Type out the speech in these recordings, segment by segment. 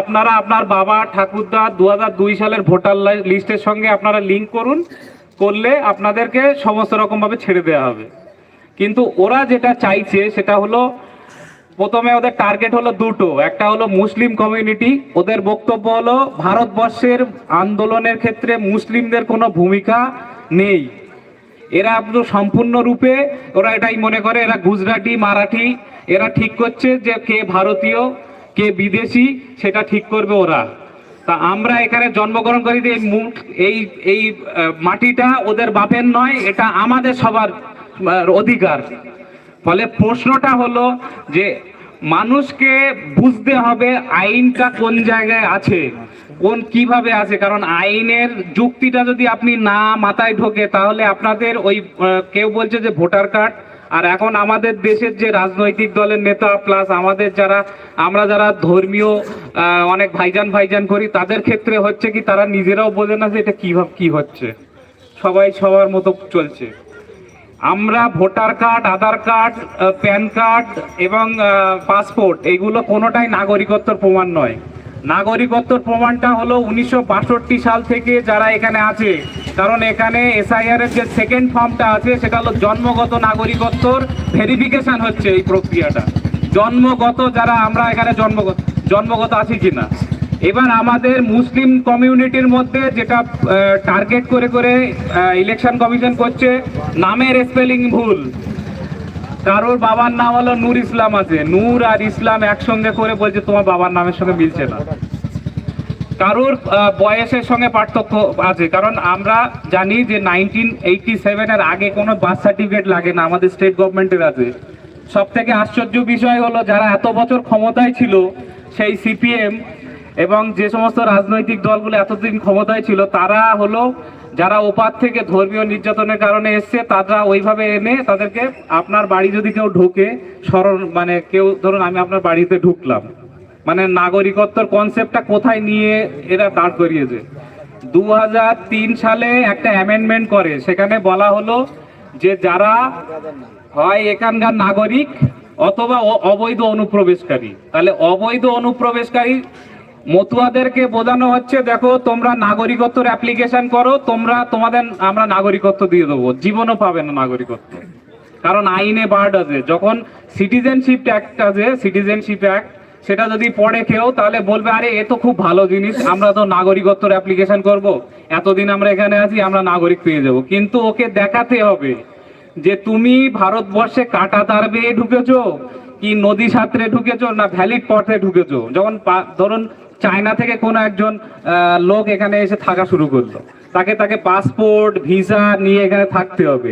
আপনারা আপনার বাবা, ঠাকুরদা দু হাজার দুই সালের ভোটার লিস্টের সঙ্গে আপনারা লিঙ্ক করুন, করলে আপনাদেরকে সমস্ত রকমভাবে ছেড়ে দেওয়া হবে। কিন্তু ওরা যেটা চাইছে সেটা হলো, প্রথমে ওদের টার্গেট হলো দুটো। একটা হলো মুসলিম কমিউনিটি ওদের বক্তব্য হলো, ভারতবর্ষের আন্দোলনের ক্ষেত্রে মুসলিমদের কোনো ভূমিকা নেই। এরা পুরো সম্পূর্ণরূপে, ওরা এটাই মনে করে, এরা গুজরাটি, মারাঠি, এরা ঠিক করছে যে কে ভারতীয় কে বিদেশি, সেটা ঠিক করবে ওরা। তা আমরা এখানে জন্মগ্রহণ করি এই এই এই মাটিটা ওদের বাপের নয়, এটা আমাদের সবার অধিকার। ফলে প্রশ্নটা হলো যে মানুষকে বুঝতে হবে আইনটা কোন জায়গায় আছে, কোন কীভাবে আছে। কারণ আইনের যুক্তিটা যদি আপনি না মাথায় ঢোকে, তাহলে আপনাদের ওই কেউ বলছে যে ভোটার কার্ড আর এখন আমাদের দেশের যে রাজনৈতিক দলের নেতা প্লাস আমাদের যারা, আমরা যারা ধর্মীয় অনেক ভাইজান ভাইজান করি, তাদের ক্ষেত্রে হচ্ছে কি, তারা নিজেরাও বোঝে না যে এটা কীভাবে কি হচ্ছে। সবাই সবার মতো চলছে। আমরা voter card, Aadhaar card PAN card এবং পাসপোর্ট এগুলো কোনোটাই নাগরিকত্বর প্রমাণ নয়। নাগরিকত্বর প্রমাণটা হলো উনিশশো বাষট্টি সাল থেকে যারা এখানে আছে। কারণ এখানে এসআইআর এর যে সেকেন্ড ফর্মটা আছে, সেটা হলো জন্মগত নাগরিকত্বর ভেরিফিকেশন হচ্ছে এই প্রক্রিয়াটা। জন্মগত যারা, আমরা এখানে জন্মগত জন্মগত আছি কিনা। এবার আমাদের মুসলিম কমিউনিটির মধ্যে যেটা টার্গেট করে করে ইলেকশন কমিশন করছে, নামের স্পেলিং ভুল। কারোর বাবার নাম হলো নূর ইসলাম আছে। নূর আর ইসলাম একসঙ্গে করে বলছে তোমার বাবার নামের সঙ্গে মিলছে না। কারোর বয়সের সঙ্গে পার্থক্য আছে। কারণ আমরা জানি যে নাইনটিন এইটি সেভেনের আগে কোনো বার্থ সার্টিফিকেট লাগে না, আমাদের স্টেট গভর্নমেন্টের আছে। সব থেকে আশ্চর্য বিষয় হলো যারা এত বছর ক্ষমতায় ছিল, সেই সিপিএম এবং যে সমস্ত রাজনৈতিক দলগুলো এতদিন ক্ষমতায় ছিল, তারা হলো যারা ওপার থেকে ধর্মীয় নির্যাতনের কারণে এসছে, তারা ওইভাবে এনে তাদেরকে আপনার বাড়ি যদি কেউ ঢোকে, স্মরণ মানে কেউ, ধরুন আমি আপনার বাড়িতে ঢুকলাম মানে নাগরিকত্বর কনসেপ্টটা কোথায় নিয়ে এরা দাঁড় করিয়েছে? দু হাজার তিন সালে একটা অ্যামেন্ডমেন্ট করে, সেখানে বলা হলো যে যারা হয় এখানকার নাগরিক অথবা অবৈধ অনুপ্রবেশকারী, তাহলে অবৈধ অনুপ্রবেশকারী মতুয়াদেরকে বোঝানো হচ্ছে, দেখো, তোমরা নাগরিকত্বর অ্যাপ্লিকেশন করো, তোমরা তোমাদের, আমরা নাগরিকত্ব দিয়ে দেবো। জীবনও পাবে না নাগরিকত্ব। কারণ আইনে বার্ড আছে। যখন সিটিজেনশিপ অ্যাক্ট আছে সিটিজেনশিপ অ্যাক্ট সেটা যদি পড়ে কেউ তাহলে বলবে, আরে, এ তো খুব ভালো জিনিস, আমরা তো নাগরিকত্বর অ্যাপ্লিকেশন করব। এতদিন আমরা এখানে আছি, আমরা নাগরিক পেয়ে যাব। কিন্তু ওকে দেখাতে হবে যে, তুমি ভারতবর্ষে কাটা তার বেয়ে ঢুকেছো, কি নদী সাঁতরে ঢুকেছো, না ভ্যালিড পথে ঢুকেছো? যখন ধরুন চায়না থেকে কোনো একজন লোক এখানে এসে থাকা শুরু করল। তাকে তাকে পাসপোর্ট, ভিসা নিয়ে এখানে থাকতে হবে।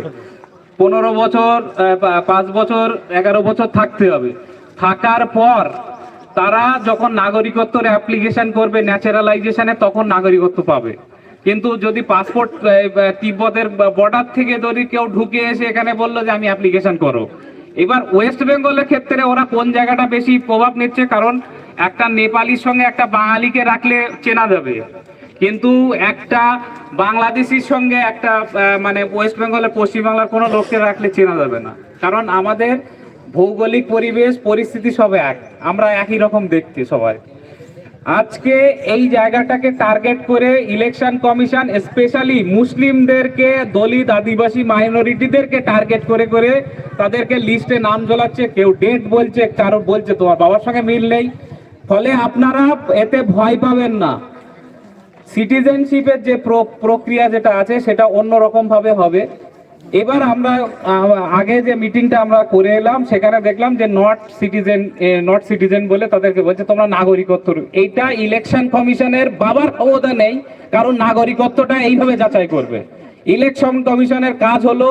পনেরো বছর পাঁচ বছর, এগারো বছর থাকতে হবে। থাকার পর তারা যখন নাগরিকত্বের অ্যাপ্লিকেশন করবে ন্যাচারালাইজেশনে তখন নাগরিকত্ব পাবে। কিন্তু যদি পাসপোর্ট তিব্বতের বর্ডার থেকে যদি কেউ ঢুকে এসে এখানে বলল যে, আমি অ্যাপ্লিকেশন করো। এবার ওয়েস্ট বেঙ্গলের ক্ষেত্রে ওরা কোন জায়গাটা বেশি প্রভাব নিচ্ছে? কারণ একটা নেপালির সঙ্গে একটা বাঙালিকে রাখলে চেনা যাবে। কিন্তু একটা বাংলাদেশির সঙ্গে একটা মানে ওয়েস্ট বেঙ্গলের পশ্চিমবাংলার কোনো লোককে রাখলে চেনা যাবে না। কারণ আমাদের ভৌগোলিক পরিবেশ, পরিস্থিতি সব এক। আমরা একই রকম দেখতে সবাই। আজকে এই জায়গাটাকে টার্গেট করে ইলেকশন কমিশন স্পেশালি মুসলিমদেরকে, দলিত আদিবাসী মাইনরিটিদেরকে টার্গেট করে করে তাদেরকে লিস্টে নাম জ্বলাচ্ছে কেউ ডেট বলছে, কারও বলছে, তোমার বাবার সঙ্গে মিল নেই। ফলে আপনারা এতে ভয় পাবেন না। সিটিজেনশিপের যে প্র- প্রক্রিয়া যেটা আছে, সেটা অন্যরকম ভাবে হবে। এবার আমরা আগে যে মিটিংটা আমরা করে এলাম, সেখানে দেখলাম যে নট সিটিজেন নট সিটিজেন বলে তাদেরকে বলছে, তোমরা নাগরিকত্ব এইটা ইলেকশন কমিশনের বাবার ক্ষমতা নেই, কারণ নাগরিকত্বটা এইভাবে যাচাই করবে। ইলেকশন কমিশনের কাজ হলো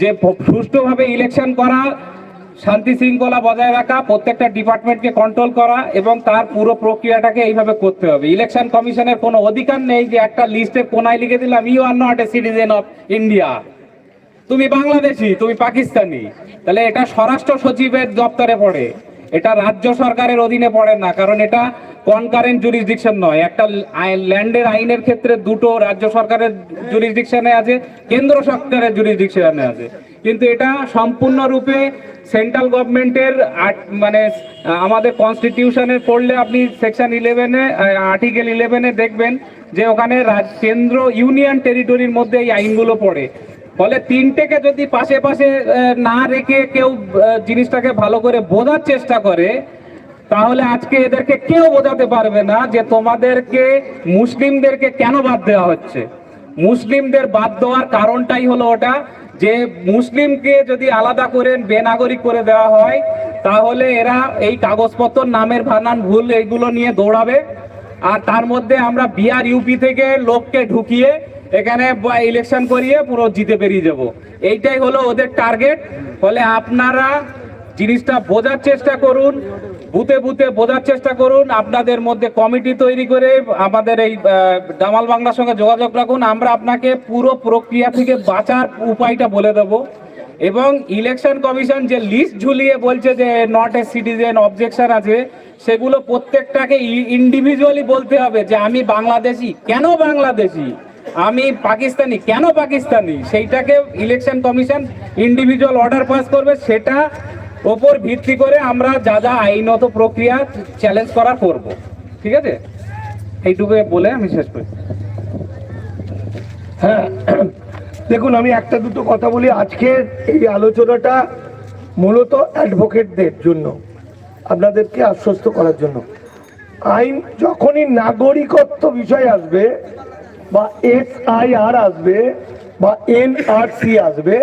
যে সুষ্ঠুভাবে ইলেকশন করা, শান্তি শৃঙ্খলা বজায় রাখা, প্রত্যেকটা ডিপার্টমেন্টকে কন্ট্রোল করা এবং তার পুরো প্রক্রিয়াটাকে এইভাবে করতে হবে। ইলেকশন কমিশনের কোনো অধিকার নেই যে একটা লিস্টে কোনায় লিখে দিলাম you are not a citizen of India তুমি বাংলাদেশি, তুমি পাকিস্তানি। তাহলে এটা স্বরাষ্ট্র সচিবের দপ্তরে পড়ে। এটা রাজ্য সরকারের অধীনে পড়ে না, কারণ এটা কনকারেন্ট জুরিসডিকশন নয়। একটা ল্যান্ডের আইনের ক্ষেত্রে দুটো রাজ্য সরকারের জুরিসডিকশনে আছে, কেন্দ্র সরকারের জুরিসডিকশনে আছে। কিন্তু এটা সম্পূর্ণরূপে সেন্ট্রাল গভর্নমেন্টের মানে আমাদের কনস্টিটিউশনে পড়লে আপনি সেকশন ইলেভেনে আর্টিকেল ইলেভেনে দেখবেন যে ওখানে কেন্দ্র ইউনিয়ন টেরিটরির মধ্যে এই আইনগুলো পড়ে। ফলে তিনটেকে যদি পাশে পাশে না রেখে কেউ জিনিসটাকে ভালো করে বোঝার চেষ্টা করে, তাহলে আজকে এদেরকে কেউ বোঝাতে পারবে না যে তোমাদেরকে মুসলিমদেরকে কেন বাদ দেওয়া হচ্ছে। মুসলিমদের বাদ দেওয়ার কারণটাই হলো ওটা যে, মুসলিমকে যদি আলাদা করে বেনাগরিক করে দেওয়া হয়, তাহলে এরা এই কাগজপত্র, নামের ভানান ভুল এইগুলো নিয়ে দৌড়াবে। আর তার মধ্যে আমরা বিআর ইউপি থেকে লোককে ঢুকিয়ে এখানে ইলেকশন করিয়ে পুরো জিতে বেরিয়ে যাব। এইটাই হলো ওদের টার্গেট ফলে আপনারা জিনিসটা বোঝার চেষ্টা করুন, বুথে বুথে বোঝার চেষ্টা করুন, আপনাদের মধ্যে কমিটি তৈরি করে আমাদের এই দামাল বাংলার সঙ্গে যোগাযোগ রাখুন। আমরা আপনাকে পুরো প্রক্রিয়া থেকে বাঁচার উপায়টা বলে দেব। এবং ইলেকশন কমিশন যে লিস্ট ঝুলিয়ে বলছে যে নট এ সিটিজেন অবজেকশন আছে, সেগুলো প্রত্যেকটাকে ইন্ডিভিজুয়ালি বলতে হবে যে আমি বাংলাদেশি। কেন বাংলাদেশি? আমি পাকিস্তানি। কেন পাকিস্তানি? সেইটাকে election commission individual order pass করবে, সেটা ওপর ভিত্তি করে আমরা যা যা আইনত প্রক্রিয়া চ্যালেঞ্জ করা করব। ঠিক আছে? এইটুকু বলে আমি শেষ করি। হ্যাঁ দেখুন, আমি একটা দুটো কথা বলি। আজকের এই আলোচনাটা মূলত অ্যাডভোকেটদের জন্য, আপনাদেরকে আশ্বস্ত করার জন্য। আইন যখনই নাগরিকত্ব বিষয় আসবে বা এস আই আর আসবে বা এন আর সি আসবে,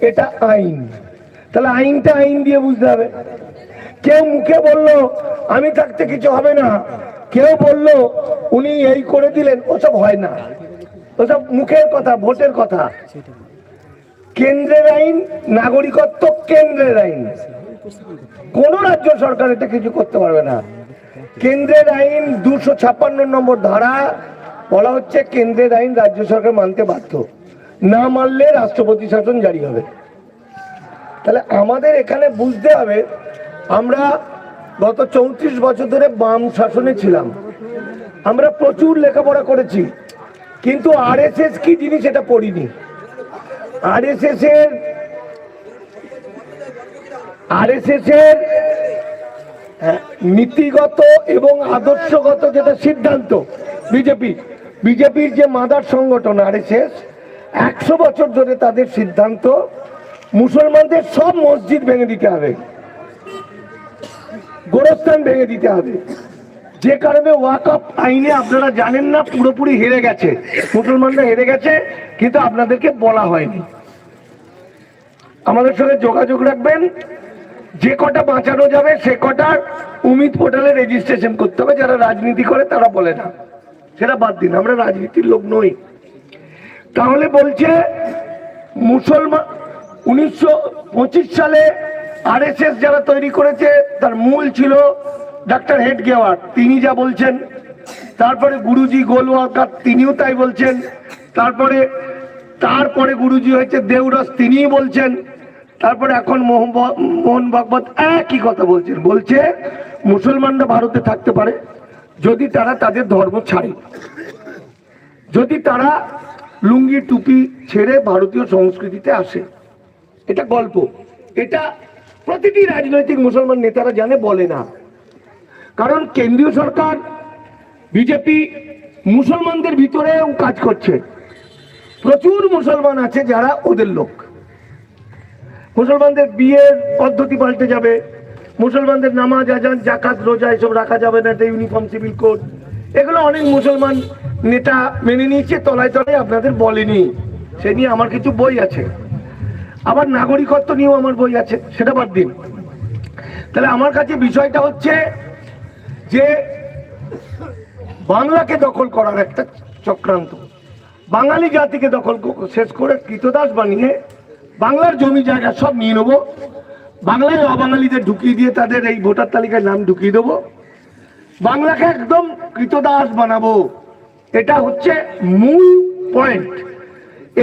এটা আইন। তাহলে আইনটা আইন দিয়ে বুঝতে হবে। কেউ মুখে বলল, আমি থাকতে কিছু হবে না। কেউ বলল, উনি এই করে দিলেন, ওসব হয় না। ওসব মুখের কথা, ভোটের কথা। কেন্দ্রের আইন, নাগরিকত্ব কেন্দ্রের আইন। কোন রাজ্য সরকার এটা কিছু করতে পারবে না। কেন্দ্রের আইন দুশো ছাপ্পান্ন নম্বর ধারা বলা হচ্ছে কেন্দ্রের আইন রাজ্য সরকার মানতে বাধ্য। না মানলে রাষ্ট্রপতি শাসন জারি হবে। তাহলে আমাদের এখানে বুঝতে হবে, আমরা গত চৌত্রিশ বছর ধরে বাম শাসনে ছিলাম। আমরা প্রচুর লেখাপড়া করেছি, কিন্তু আরএসএস কি জিনিস এটা পড়িনি। আর এস আরএসএস এর আরএসএস এর নীতিগত এবং আদর্শগত যেটা সিদ্ধান্ত, বিজেপি বিজেপির যে মাদার সংগঠন আরএসএস, একশো বছর ধরে তাদের সিদ্ধান্ত, মুসলমানদের সব মসজিদ ভেঙে দিতে হবে। গোরস্থান ভেঙে দিতে হবে। যে কারণে ওয়াকআপ আইনে আপনারা জানেন না, পুরোপুরি হেরে গেছে। মুসলমানরা হেরে গেছে, কিন্তু আপনাদেরকে বলা হয়নি। আমাদের সঙ্গে যোগাযোগ রাখবেন। যে কটা বাঁচানো যাবে, সে কটার উমিদ পোর্টালে রেজিস্ট্রেশন করতে হবে। যারা রাজনীতি করে, তারা বলে না। সেটা বাদ দিন, আমরা রাজনীতির লোক নই। তাহলে বলছে, মুসলমান, উনিশশো পঁচিশ সালে আরএসএস যারা তৈরি করেছে, তার মূল ছিল ডাক্তার হেড গেওয়ার তিনি যা বলছেন, তারপরে গুরুজি গোলওয়াকার, তিনিও তাই বলছেন। তারপরে তারপরে গুরুজি হয়েছে দেউরস তিনিই বলছেন। তারপরে এখন মোহন ভাগবত একই কথা বলছেন। বলছে, মুসলমানরা ভারতে থাকতে পারে। যদি তারা তাদের ধর্ম ছাড়ে, যদি তারা লুঙ্গি, টুপি ছেড়ে ভারতীয় সংস্কৃতিতে আসে, এটা গল্প। এটা প্রতিটি রাজনৈতিক মুসলমান নেতারা জানে, বলে না। কারণ কেন্দ্রীয় সরকার, বিজেপি মুসলমানদের ভিতরেও কাজ করছে। প্রচুর মুসলমান আছে যারা ওদের লোক। মুসলমানদের বিয়ের পদ্ধতি পাল্টে যাবে। মুসলমানদের নামাজ, আজান জাকাত রোজা এসব রাখা যাবে না, এটা ইউনিফর্ম সিভিল কোড এগুলো অনেক মুসলমান নেতা মেনে নিয়েছে, তলায় তলায় আপনাদের বলেনি। সে নিয়ে আমার কিছু বই আছে। আবার নাগরিকত্ব নিয়েও আমার বই আছে, সেটা বাদ দিন। তাহলে আমার কাছে বিষয়টা হচ্ছে যে, বাংলাকে দখল করার একটা চক্রান্ত। বাঙালি জাতিকে দখল শেষ করে কৃতদাস বানিয়ে বাংলার জমি জায়গা সব নিয়ে নেব। বাংলায় অবাঙালিদের ঢুকিয়ে দিয়ে তাদের এই ভোটার তালিকায় নাম ঢুকিয়ে দেবো। বাংলাকে একদম কৃতদাস বানাবো। এটা হচ্ছে মূল পয়েন্ট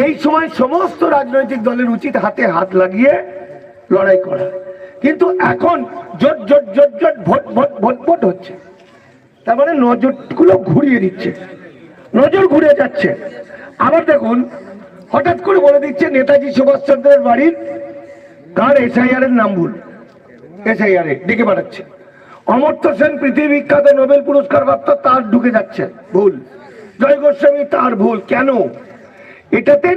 এই সময় সমস্ত রাজনৈতিক দলের উচিত হাতে হাত লাগিয়ে লড়াই করা। কিন্তু এখন জোট জোট জোট জোট, ভোট ভোট ভোট ভোট হচ্ছে। তার মানে নজরগুলো ঘুরিয়ে দিচ্ছে। নজর ঘুরে যাচ্ছে। আবার দেখুন, হঠাৎ করে বলে দিচ্ছে নেতাজি সুভাষচন্দ্রের বাড়ির নাম ভুল। এসআইআর ডেকে পাঠাচ্ছে। সেন পৃথিবী বিখ্যাত নোবেল পুরস্কার প্রাপ্ত, তার ঢুকে যাচ্ছে। ভুল। জয় গোস্বামী, তার ভুল। কেন? এটাতে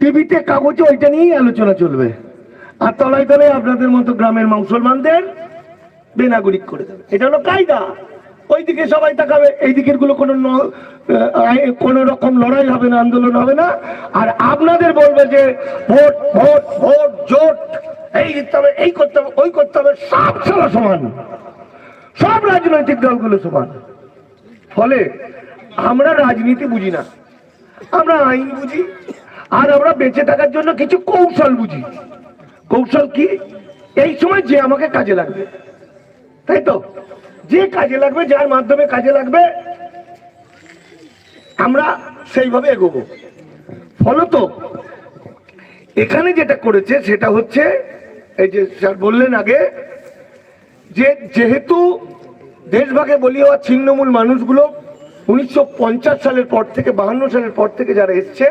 টিভিতে কাগজে ওইটা নিয়েই আলোচনা চলবে। আর তলায় তলায় আপনাদের মতো গ্রামের মুসলমানদের বেনাগরিক করে দেবে। এটা হলো কায়দা। ওইদিকে সবাই তাকাবে, এই দিকেরগুলো কোনো কোনো রকম লড়াই হবে না, আন্দোলন হবে না। আর আপনাদের বলবে যে, ভোট ভোট ভোট, জোট, এই করতে হবে, এই করতে হবে, ওই করতে হবে, সব সবার সমান। সব রাজনৈতিক দলগুলো সমান। ফলে আমরা রাজনীতি বুঝি না। আমরা আইন বুঝি। আর আমরা বেঁচে থাকার জন্য কিছু কৌশল বুঝি। কৌশল কি? এই সময় যে আমাকে কাজে লাগবে। তাই তো? যে কাজে লাগবে, যার মাধ্যমে কাজে লাগবে, আমরা সেইভাবে এগোবো। ফলত, এখানে যেটা করেছে, সেটা হচ্ছে, এই যে স্যার বললেন আগে, যে যেহেতু দেশভাগে বলি হওয়া ছিন্নমূল মানুষগুলো উনিশশো পঞ্চাশ সালের পর থেকে, বাহান্ন সালের পর থেকে যারা এসছে,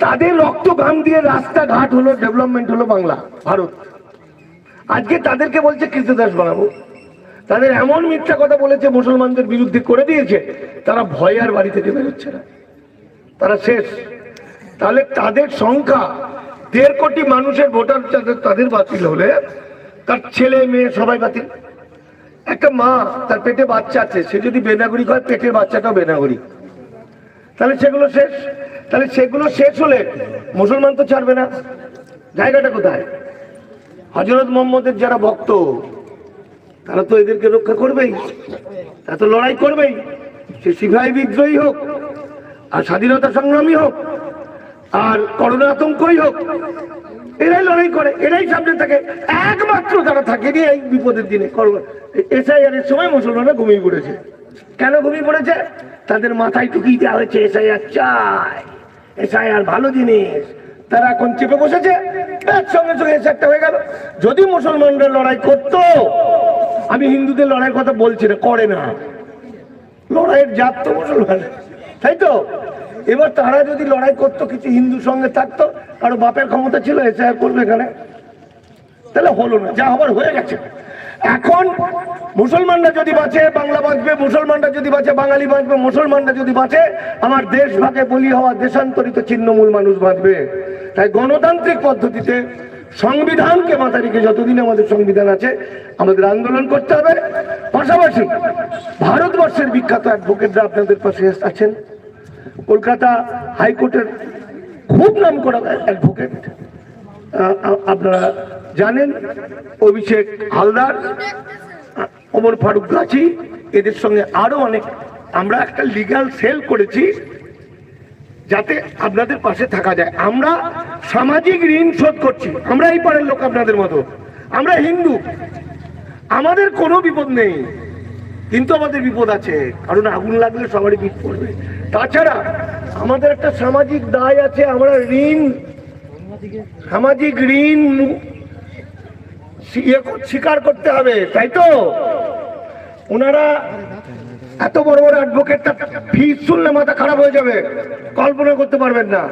তাদের রক্ত ঘাম দিয়ে রাস্তাঘাট হলো ডেভেলপমেন্ট হলো বাংলা, ভারত। আজকে তাদেরকে বলছে কৃতদাস বানাবো। তাদের এমন মিথ্যা কথা বলেছে, মুসলমানদের বিরুদ্ধে করে দিয়েছে, তারা ভয় আর বাড়ি থেকে বেরোচ্ছে না। তারা শেষ। তাহলে তাদের সংখ্যা, দেড় কোটি মানুষের ভোটার তাদের বাতিল হলে তার ছেলে, মেয়ে সবাই বাতিল। একটা মা, তার পেটে বাচ্চা আছে, সে যদি বেনাগরিক হয়, পেটের বাচ্চাটাও বেনাগরিক। তাহলে সেগুলো শেষ। তাহলে সেগুলো শেষ হলে মুসলমান তো ছাড়বে না। জায়গাটা কোথায়? হজরত মোহাম্মদের যারা ভক্ত তারা তো এদেরকে রক্ষা করবেই, তারা তো লড়াই করবেই। সে সিপাহী বিদ্রোহী হোক, আর স্বাধীনতা সংগ্রামী হোক, আর করোনা আতঙ্কই হোক, এরাই লড়াই করে, এরাই সামনে থাকে। একমাত্র তারা থাকেনি এই বিপদের দিনে। করোনা এসআইআর এর সময় মুসলমানরা ঘুমিয়ে পড়েছে। কেন ঘুমিয়ে পড়েছে? তাদের মাথায় টুকিয়ে দেওয়া হয়েছে এসআইআর চাই এসআইআর ভালো জিনিস। তারা এখন চেপে বসেছে? ব্যাস সঙ্গে সঙ্গে এসআইআরটা হয়ে গেল। যদি মুসলমানরা লড়াই করতো আমি হিন্দুদের লড়াইয়ের কথা বলছি না, করে না। লড়াইয়ের জাত তো মুসলমান তাই তো? এবার তারা যদি লড়াই করতো, কিছু হিন্দু সঙ্গে থাকতো, কারও বাপের ক্ষমতা ছিল, এসে করবে এখানে। তাহলে হলো না, যা হবার হয়ে গেছে। এখন মুসলমানরা যদি বাঁচে, বাংলা বাঁচবে, মুসলমানরা যদি বাঁচে, বাঙালি বাঁচবে, মুসলমানরা যদি বাঁচে, আমার দেশ ভাগে বলি হওয়া দেশান্তরিত ছিন্নমূল মানুষ বাঁচবে। তাই গণতান্ত্রিক পদ্ধতিতে সংবিধানকে মাথা রেখে যতদিন আমাদের সংবিধান আছে, আমাদের আন্দোলন করতে হবে। পাশাপাশি ভারতবর্ষের বিখ্যাত অ্যাডভোকেটরা আপনাদের পাশে আছেন। কলকাতা হাইকোর্টের খুব নাম করা অ্যাডভোকেট। আপনারা জানেন, অভিষেক হালদার ওমর ফারুক গাছি এদের সঙ্গে আরও অনেক, আমরা একটা লিগ্যাল সেল করেছি। যাতে আপনাদের পাশে থাকা যায়। আমরা সামাজিক ঋণ শোধ করছি। আমরা এই পাড়ের লোক আপনাদের মতো। আমরা হিন্দু। আমাদের কোনো বিপদ নেই। কিন্তু আমাদের বিপদ আছে। কারণ আগুন লাগলে সবারই বিপদ পড়বে। তাছাড়া আমাদের একটা সামাজিক দায় আছে। আমরা ঋণ, সামাজিক ঋণ ইয়ে স্বীকার করতে হবে। তাই তো? ওনারা এত বড় বড় অ্যাডভোকেটটা ফিস শুনলে মাথা খারাপ হয়ে যাবে। কল্পনা করতে পারবেন না।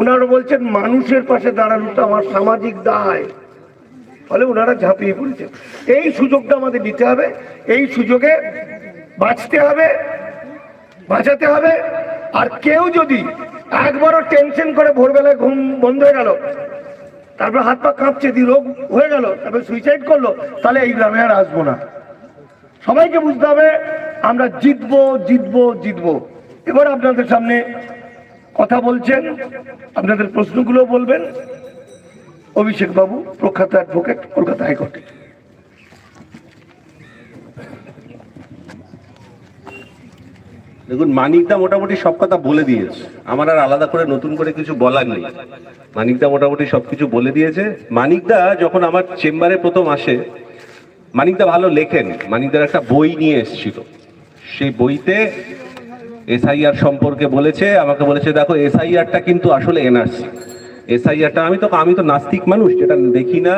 ওনারা বলছেন, মানুষের পাশে দাঁড়ানোটা আমার সামাজিক দায়। ফলে ওনারা ঝাঁপিয়ে পড়েছে এই সুযোগটা আমাদের দিতে হবে। এই সুযোগে বাঁচতে হবে, বাঁচাতে হবে। আর কেউ যদি একবারও টেনশন করে ভোরবেলায় ঘুম বন্ধ হয়ে গেল, তারপর হাত পা কাঁপছে দিয়ে রোগ হয়ে গেল, তারপর সুইসাইড করল, তাহলে এই গ্রামে আর আসব না। সবাইকে বুঝতে হবে, আমরা জিতবো জিতবো জিতবো। এবার আপনাদের সামনে কথা বলছেন, আপনাদের প্রশ্নগুলো বলবেন। অভিষেক বাবু, প্রখ্যাত অ্যাডভোকেট কলকাতা হাইকোর্টে। দেখুন, মানিকদা মোটামুটি সব কথা বলে দিয়েছে। আমার আর আলাদা করে নতুন করে কিছু বলার নেই। মানিকদা মোটামুটি সব কিছু বলে দিয়েছে। মানিকদা যখন আমার চেম্বারে প্রথম আসে, মানিকদা ভালো লেখেন। মানিকদার একটা বই নিয়ে এসেছিল। সেই বইতে এসআইআর সম্পর্কে বলেছে আমাকে বলেছে দেখো এসআইআরটা কিন্তু আসলে এনআরসি। এসআইআরটা আমি তো আমি তো নাস্তিক মানুষ যেটা দেখি না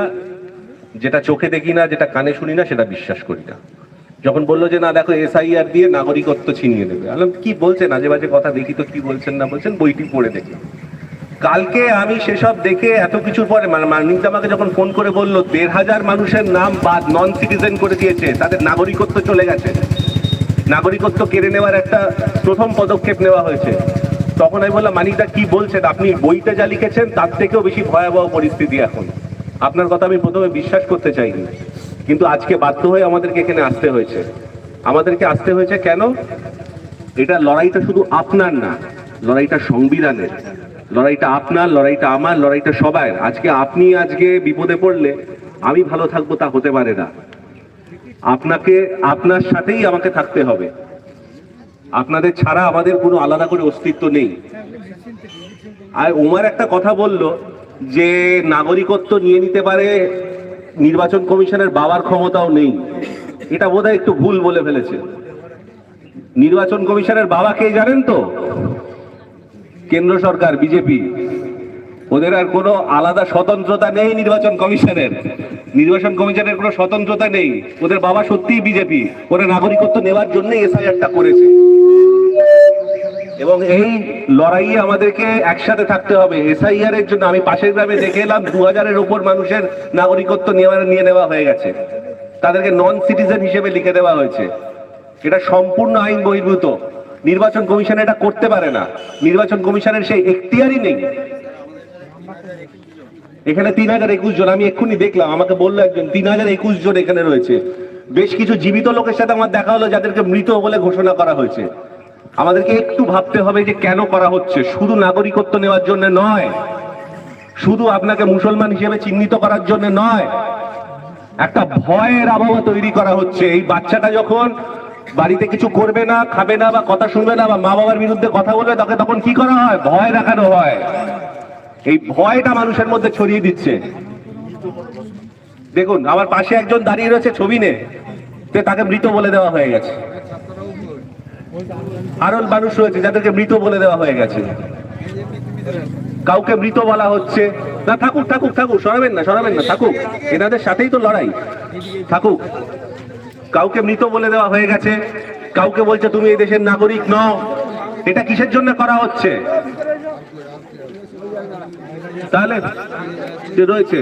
যেটা চোখে দেখি না যেটা কানে শুনি না সেটা বিশ্বাস করি না। যখন বলল যে না দেখো এসআইআর দিয়ে নাগরিকত্ব ছিনিয়ে নেবে। আমি বললাম, কি বলছেন? আজে বাজে কথা দেখি তো কি বলছেন না বলছেন বইটি পড়ে দেখি। কালকে আমি সেসব দেখে এত কিছুর পরে মানে মানিক আমাকে যখন ফোন করে বলল দেড় হাজার মানুষের নাম বাদ নন সিটিজেন করে দিয়েছে তাদের নাগরিকত্ব চলে গেছে। নাগরিকত্ব কেড়ে নেওয়ার একটা প্রথম পদক্ষেপ নেওয়া হয়েছে। তখন আমি বললাম, মানিকদা, কি বলছেন? আপনি বইটা যা লিখেছেন, তার থেকেও বেশি ভয়াবহ পরিস্থিতি এখন। আপনার কথা আমি প্রথমে বিশ্বাস করতে চাইনি। কিন্তু আজকে বাধ্য হয়ে আমাদেরকে এখানে আসতে হয়েছে। আমাদেরকে আসতে হয়েছে কেন? এটা লড়াইটা শুধু আপনার না, লড়াইটা সংবিধানের। লড়াইটা আপনার, লড়াইটা আমার, লড়াইটা সবার। আজকে আপনি আজকে বিপদে পড়লে, আমি ভালো থাকব তা হতে পারে না। আপনাকে, আপনার সাথেই আমাকে থাকতে হবে। আপনাদের ছাড়া আমাদের কোনো আলাদা করে অস্তিত্ব নেই। আর ওমার একটা কথা বলল যে, নাগরিকত্ব নিয়ে নিতে পারে নির্বাচন কমিশনের বাবার ক্ষমতাও নেই। এটা বোধহয় একটু ভুল বলে ফেলেছে। নির্বাচন কমিশনের বাবা কে জানেন তো? কেন্দ্র সরকার, বিজেপি। ওদের আর কোনো আলাদা স্বতন্ত্রতা নেই নির্বাচন কমিশনের। নির্বাচন কমিশনের কোনো স্বতন্ত্রতা নেই। ওদের বাবা সত্যিই বিজেপি। ওরা নাগরিকত্ব নেওয়ার জন্য এসআইআরটা করেছে। এবং এই লড়াইয়ে আমাদেরকে একসাথে থাকতে হবে। এসআইআর এর জন্য আমি পাশের গ্রামে দেখে এলাম দু হাজারের উপর মানুষের নাগরিকত্ব নেওয়া নিয়ে নেওয়া হয়ে গেছে। তাদেরকে নন সিটিজেন হিসেবে লিখে দেওয়া হয়েছে। এটা সম্পূর্ণ আইন বহির্ভূত। নির্বাচন কমিশন এটা করতে পারে না। নির্বাচন কমিশনের সেই এখতিয়ারই নেই। এখানে তিন হাজার একুশ জন, আমি এক্ষুনি দেখলাম, আমাকে বলল একজন, তিন হাজার একুশ জন এখানে রয়েছে। বেশ কিছু জীবিত লোকের সাথে আমার দেখা হলো, যাদেরকে মৃত বলে ঘোষণা করা হয়েছে। আমাদেরকে একটু ভাবতে হবে যে কেন করা হচ্ছে। শুধু নাগরিকত্ব নেওয়ার জন্য নয়, শুধু আপনাকে মুসলমান হিসেবে চিহ্নিত করার জন্য নয়, একটা ভয়ের আবহাওয়া তৈরি করা হচ্ছে। এই বাচ্চাটা যখন বাড়িতে কিছু করবে না, খাবে না, বা কথা শুনবে না, বা মা বাবার বিরুদ্ধে কথা বলবে, তাকে তখন কি করা হয়? ভয় দেখানো হয়। এই ভয়টা মানুষের মধ্যে ছড়িয়ে দিচ্ছে। দেখুন, আমার পাশে একজন দাঁড়িয়ে রয়েছে ছবি নে তাকে মৃত বলে দেওয়া হয়ে গেছে। আরও মানুষ রয়েছে, যাদেরকে মৃত বলে দেওয়া হয়ে গেছে। কাউকে মৃত বলা হচ্ছে। না, থাকুক থাকুক থাকুক, সরাবেন না সরাবেন না, থাকুক। এনাদের সাথেই তো লড়াই। থাকুক। কাউকে মৃত বলে দেওয়া হয়ে গেছে। কাউকে বলছে, তুমি এই দেশের নাগরিক নও। এটা কিসের জন্য করা হচ্ছে? তাহলে রয়েছে,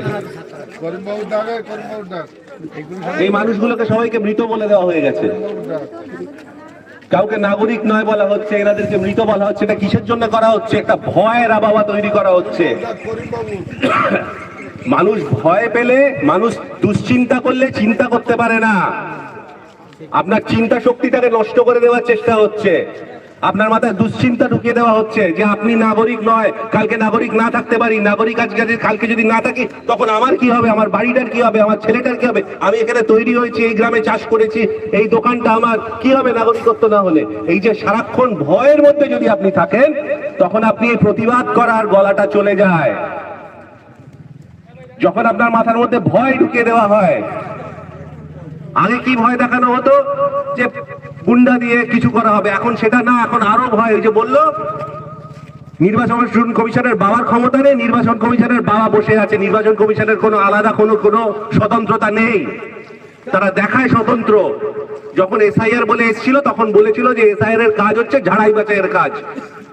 এই মানুষগুলোকে সবাইকে মৃত বলে দেওয়া হয়ে গেছে। কাউকে নাগরিক নয় বলা হচ্ছে, এনাদেরকে মৃত বলা হচ্ছে, এটা কিসের জন্য করা হচ্ছে? একটা ভয়ের আবহাওয়া তৈরি করা হচ্ছে। মানুষ ভয় পেলে, মানুষ দুশ্চিন্তা করলে চিন্তা করতে পারে না। আপনার চিন্তা শক্তিটাকে নষ্ট করে দেওয়ার চেষ্টা হচ্ছে। আপনার মাথায় দুশ্চিন্তা ঢুকিয়ে দেওয়া হচ্ছে যে আপনি নাগরিক নয়, কালকে নাগরিক না থাকতে পারি, নাগরিক আজকে কালকে যদি না থাকি, তখন আমার কি হবে, আমার বাড়িটার কি হবে, আমার ছেলেটার কি হবে? আমি এখানে তৈরি হয়েছি, এই গ্রামে চাষ করেছি, এই দোকানটা আমার, কি হবে নাগরিকত্ব না হলে? এই যে সারাক্ষণ ভয়ের মধ্যে যদি আপনি থাকেন, তখন আপনি প্রতিবাদ করার গলাটা চলে যায়। যখন আপনার মাথার মধ্যে ভয় ঢুকিয়ে দেওয়া হয়, আগে কি ভয় দেখানো হতো? যে গুন্ডা দিয়ে কিছু করা হবে। এখন সেটা না, এখন আরও ভয়। যে বলল, নির্বাচন কমিশনের বাবার ক্ষমতা নেই, নির্বাচন কমিশনের বাবা বসে আছে। নির্বাচন কমিশনের কোনো আলাদা কোনো কোনো স্বতন্ত্রতা নেই। তারা দেখায় স্বতন্ত্র। যখন এসআইআর বলে এসেছিল, তখন বলেছিল যে এসআইআর এর কাজ হচ্ছে ঝাড়াই বাছাইয়ের কাজ।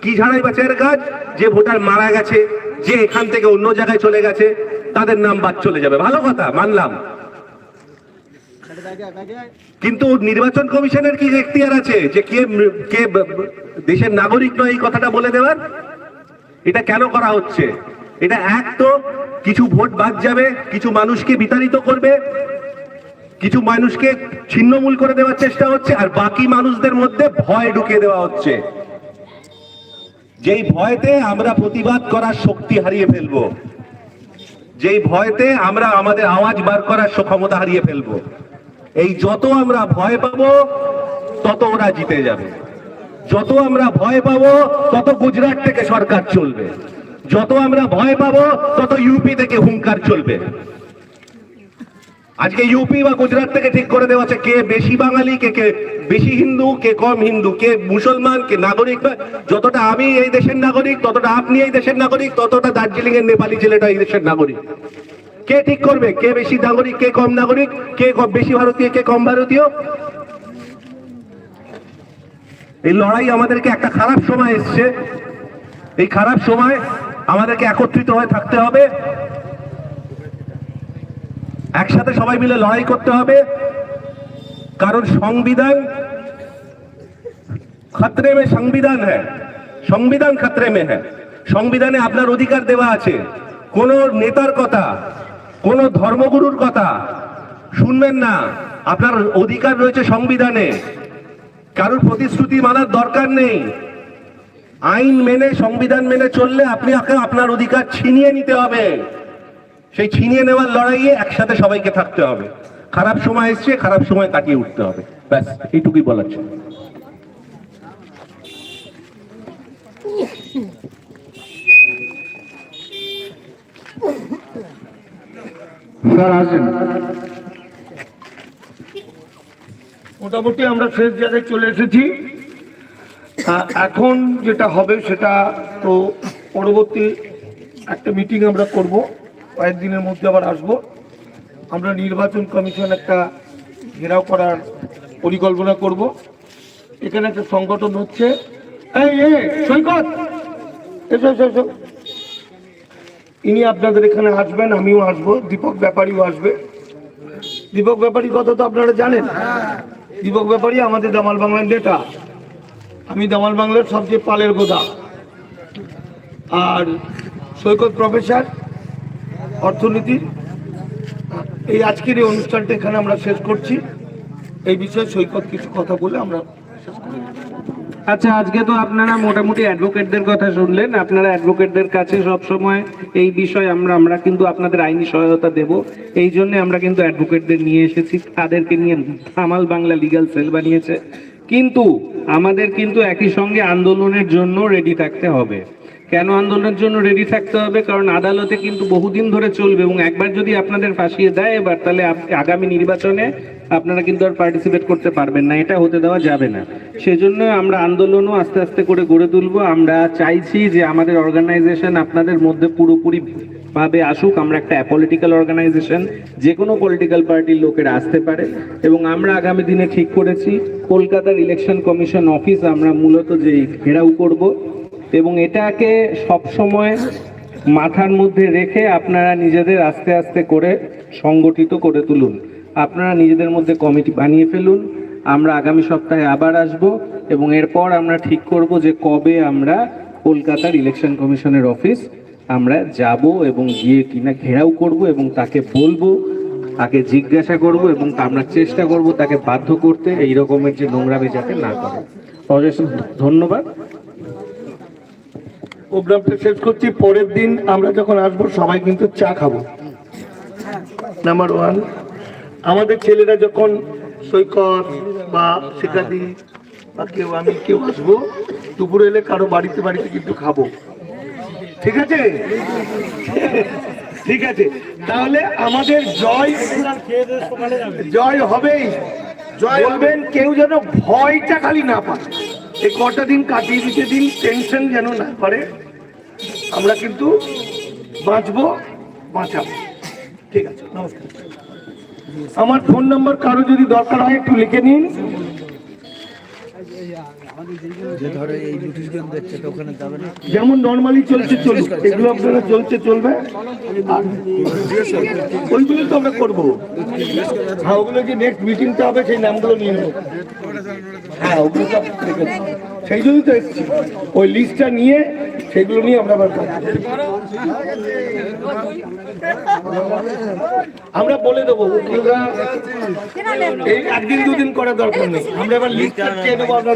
কি ঝাড়াই বাছাইয়ের কাজ? যে ভোটার মারা গেছে, যে এখান থেকে অন্য জায়গায় চলে গেছে, তাদের নাম বাদ চলে যাবে। ভালো কথা, মানলাম। কিন্তু নির্বাচন কমিশনের কি এখতিয়ার আছে? যে কে কে দেশের নাগরিক নয় এই কথাটা বলে দেওয়ার? এটা কেন করা হচ্ছে? এটা এক তো কিছু ভোট বাদ যাবে, কিছু মানুষকে বিতাড়িত করবে, কিছু মানুষকে ছিন্নমূল করে দেওয়ার চেষ্টা হচ্ছে, আর বাকি মানুষদের মধ্যে ভয় ঢুকিয়ে দেওয়া হচ্ছে। যেই ভয়তে আমরা প্রতিবাদ করার শক্তি হারিয়ে ফেলব, যেই ভয়তে আমরা আমাদের আওয়াজ বার করার ক্ষমতা হারিয়ে ফেলব এই যত আমরা ভয় পাবো, তত ওরা জিতে যাবে। যত আমরা ভয় পাবো, তত গুজরাট থেকে সরকার চলবে। যত আমরা ভয় পাবো, তত ইউপি থেকে হুঙ্কার চলবে। আজকে ইউপি বা গুজরাট থেকে ঠিক করে দেওয়া আছে কে বেশি বাঙালি, কে কে বেশি হিন্দু, কে কম হিন্দু, কে মুসলমান, কে নাগরিক। যতটা আমি এই দেশের নাগরিক, ততটা আপনি এই দেশের নাগরিক, ততটা দার্জিলিং এর নেপালি ছেলেটা এই দেশের নাগরিক। কে ঠিক করবে? কে বেশি নাগরিক, কে কম নাগরিক? কে বেশি ভারতীয়, কে কম ভারতীয়? এই লড়াই আমাদেরকে একটা খারাপ সময় এসছে। এই খারাপ সময় আমাদেরকে একত্রিত হয়ে থাকতে হবে। একসাথে সবাই মিলে লড়াই করতে হবে। কারণ সংবিধান খাত্রে মে সংবিধান হ্যাঁ সংবিধান খাত্রে মে হ্যাঁ সংবিধানে আপনার অধিকার দেওয়া আছে। কোন নেতার কথা কোন ধর্মগুরুর কথা শুনবেন না। আপনার অধিকার রয়েছে সংবিধানে। কারোর প্রতিশ্রুতি মানার দরকার নেই। আইন মেনে, সংবিধান মেনে চললে আপনি আপনার অধিকার ছিনিয়ে নিতে হবে। সেই ছিনিয়ে নেওয়ার লড়াইয়ে একসাথে সবাইকে থাকতে হবে। খারাপ সময় এসছে, খারাপ সময় কাটিয়ে উঠতে হবে। ব্যাস, এইটুকুই বলার ছিল। মোটামুটি আমরা শেষ জায়গায় চলে এসেছি। এখন যেটা হবে সেটা তো পরবর্তী একটা মিটিং আমরা করব। কয়েকদিনের মধ্যে আবার আসব। আমরা নির্বাচন কমিশন একটা ঘেরাও করার পরিকল্পনা করব। এখানে একটা সংগঠন হচ্ছে। এই, সৈকত! এসো এসো এসো। ইনি আপনাদের এখানে আসবেন, আমিও আসব, দীপক ব্যাপারীও আসবে। দীপক ব্যাপারী কথা তো আপনারা জানেন। দীপক ব্যাপারী আমাদের দামাল বাংলার নেতা। আমি দামাল বাংলার সবচেয়ে পালের গোদা। আর সৈকত প্রফেসর, অর্থনীতির, এই আজকের এই অনুষ্ঠানটা এখানে আমরা শেষ করছি। এই বিষয়ে সৈকত কিছু কথা বলে আমরা শেষ করি। আচ্ছা আজকে তো আপনারা মোটামুটি অ্যাডভোকেটদের কথা শুনলেন। আপনারা অ্যাডভোকেটদের কাছে সব সময় এই বিষয়ে আমরা আমরা কিন্তু আপনাদের আইনি সহায়তা দেব। এই জন্য আমরা কিন্তু অ্যাডভোকেটদের নিয়ে এসেছি। তাদেরকে নিয়ে ধামাল বাংলা লিগ্যাল সেল বানিয়েছে। কিন্তু আমাদের কিন্তু একই সঙ্গে আন্দোলনের জন্য রেডি থাকতে হবে। কেন আন্দোলনের জন্য রেডি থাকতে হবে? কারণ আদালতে কিন্তু বহুদিন ধরে চলবে এবং একবার যদি আপনাদের ফাঁসিয়ে দেয়, এবার তাহলে আগামী নির্বাচনে আপনারা কিন্তু আর পার্টিসিপেট করতে পারবেন না, এটা হতে দেওয়া যাবে না। সেজন্য আমরা আন্দোলনও আস্তে আস্তে করে গড়ে তুলবো। আমরা চাইছি যে আমাদের অর্গানাইজেশন আপনাদের মধ্যে পুরোপুরি ভাবে আসুক। আমরা একটা অ্যাপলিটিক্যাল অর্গানাইজেশন যে কোনো পলিটিক্যাল পার্টির লোকেরা আসতে পারে। এবং আমরা আগামী দিনে ঠিক করেছি, কলকাতার ইলেকশন কমিশন অফিস আমরা মূলত যে ঘেরাও করব। এবং এটাকে সব সময় মাথার মধ্যে রেখে আপনারা নিজেদের আস্তে আস্তে করে সংগঠিত করে তুলুন। আপনারা নিজেদের মধ্যে কমিটি বানিয়ে ফেলুন। আমরা আগামী সপ্তাহে আবার আসব এবং এরপর আমরা ঠিক করব যে কবে আমরা কলকাতার ইলেকশন কমিশনের অফিস আমরা যাব এবং গিয়ে কিনা ঘেরাও করব এবং তাকে বলব তাকে জিজ্ঞাসা করব এবং আমরা চেষ্টা করব তাকে বাধ্য করতে এই রকমের যে নোংরামি যাতে না করে। অশেষ ধন্যবাদ। প্রোগ্রামটা শেষ করছি পরের দিন আমরা যখন আসব সবাই কিন্তু চা খাব। নাম্বার ওয়ান আমাদের ছেলেরা যখন সৈকত বা শিকাদি বা কেউ আমি কেউ আসব দুপুরে এলে কারও বাড়িতে বাড়িতে কিন্তু খাব। ঠিক আছে? ঠিক আছে। তাহলে আমাদের জয় জয় হবেই। জয় হবেন কেউ যেন ভয়টা খালি না পায়। এই কটা দিন কাটিয়ে দিতে দিন টেনশন যেন না করে আমরা কিন্তু বাঁচবো বাঁচাবো। ঠিক আছে নমস্কার। আমার ফোন নাম্বার কারও যদি দরকার হয় একটু লিখে নিন। যেমন নর্মালি চলছে চলুক। এগুলো আপনারা চলছে চলবে। ওইগুলো তো আমরা করব। হ্যাঁ ওগুলো যে নেক্সট মিটিংটা হবে সেই নামগুলো নিয়ে নেব। হ্যাঁ ওগুলো। সেই জন্যই তো এসেছি। ওই লিস্টটা নিয়ে সেগুলো নিয়ে আমরা আবার আমরা বলে দেবো এই একদিন দুদিন করার দরকার নেই। আমরা আবার লিস্ট নেব আপনাদের।